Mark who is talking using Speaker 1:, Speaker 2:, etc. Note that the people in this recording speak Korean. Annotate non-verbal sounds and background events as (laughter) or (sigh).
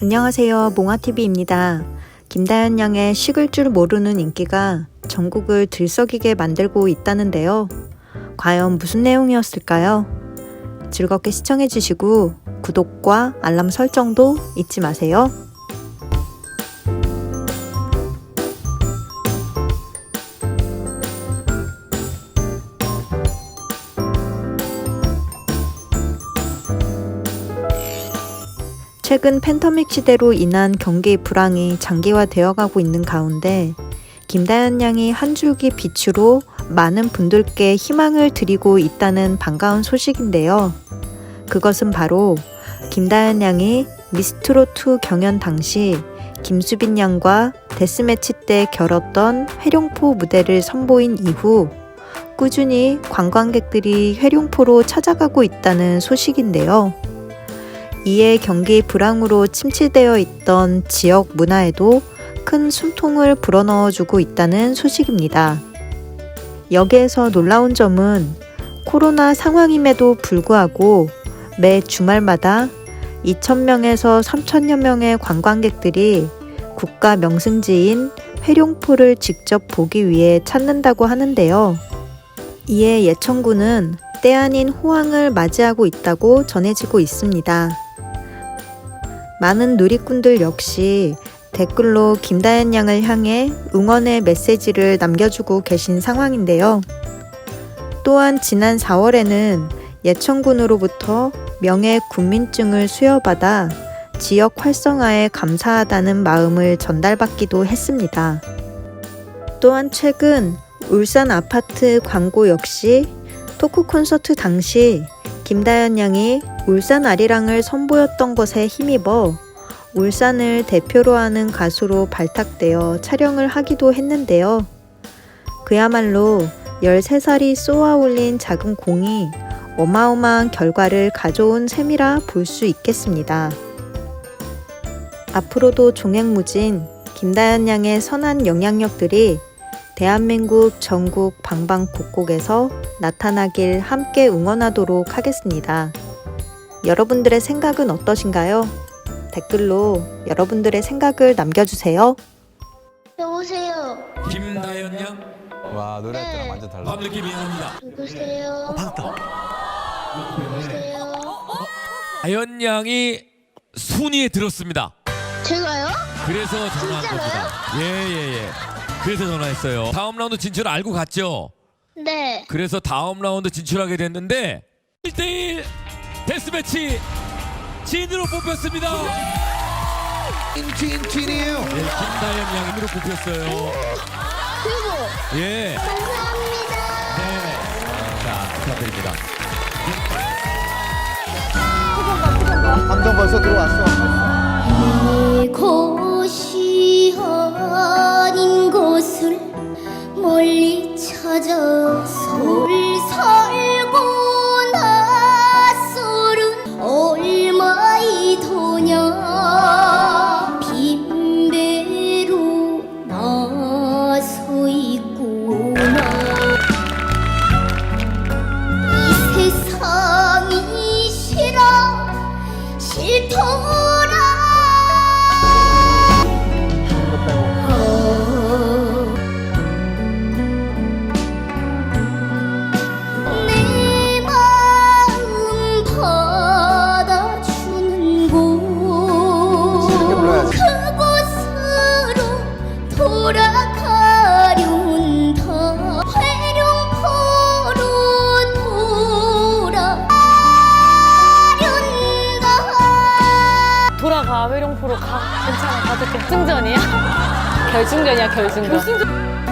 Speaker 1: 안녕하세요. 몽아TV입니다. 김다연 양의 식을 줄 모르는 인기가 전국을 들썩이게 만들고 있다는데요. 과연 무슨 내용이었을까요? 즐겁게 시청해주시고 구독과 알람 설정도 잊지 마세요. 최근 팬터믹 시대로 인한 경기 불황이 장기화되어 가고 있는 가운데 김다연 양이 한 줄기 빛으로 많은 분들께 희망을 드리고 있다는 반가운 소식인데요. 그것은 바로 김다연 양이 미스트롯2 경연 당시 김수빈 양과 데스매치 때 겨뤘던 회룡포 무대를 선보인 이후 꾸준히 관광객들이 회룡포로 찾아가고 있다는 소식인데요. 이에 경기 불황으로 침체되어 있던 지역 문화에도 큰 숨통을 불어넣어주고 있다는 소식입니다. 여기에서 놀라운 점은 코로나 상황임에도 불구하고 매 주말마다 2,000명에서 3,000여 명의 관광객들이 국가 명승지인 회룡포를 직접 보기 위해 찾는다고 하는데요. 이에 예천군은 때 아닌 호황을 맞이하고 있다고 전해지고 있습니다. 많은 누리꾼들 역시 댓글로 김다연 양을 향해 응원의 메시지를 남겨주고 계신 상황인데요. 또한 지난 4월에는 예천군으로부터 명예 군민증을 수여받아 지역 활성화에 감사하다는 마음을 전달받기도 했습니다. 또한 최근 울산 아파트 광고 역시 토크 콘서트 당시 김다연 양이 울산 아리랑을 선보였던 것에 힘입어 울산을 대표로 하는 가수로 발탁되어 촬영을 하기도 했는데요. 그야말로 13살이 쏘아 올린 작은 공이 어마어마한 결과를 가져온 셈이라 볼 수 있겠습니다. 앞으로도 종횡무진 김다연 양의 선한 영향력들이 대한민국 전국 방방곡곡에서 나타나길 함께 응원하도록 하겠습니다. 여러분들의 생각은 어떠신가요? 댓글로 여러분들의 생각을 남겨주세요.
Speaker 2: 여보세요.
Speaker 3: 김다연 양
Speaker 4: 와 노래
Speaker 2: 네.
Speaker 4: 때랑 완전 달라.
Speaker 3: 밤늦게 미안합니다.
Speaker 2: 누구세요?
Speaker 4: 받았다.
Speaker 2: 누구세요?
Speaker 3: 다연 양이 순위에 들었습니다.
Speaker 2: 제가요?
Speaker 3: 그래서 전화한
Speaker 2: 진짜로요?
Speaker 3: 겁니다. 예예예. 그래서 전화했어요. 다음 라운드 진출 알고 갔죠?
Speaker 2: 네.
Speaker 3: 그래서 다음 라운드 진출하게 됐는데 1대1 데스매치 진으로 뽑혔습니다.
Speaker 4: 찐찐 찐이에요.
Speaker 3: 네, 김다연 양이 으로 뽑혔어요.
Speaker 2: 그리고
Speaker 3: 예.
Speaker 2: 감사합니다.
Speaker 3: 네. 자, 축하드립니다.
Speaker 4: 함정 벌써 들어왔어.
Speaker 2: 이곳이 아닌 곳을 멀리 찾아 솔
Speaker 5: 돌아가 회룡포로 가. 괜찮아 가도 결승전이야? (laughs) 결승전이야 결승전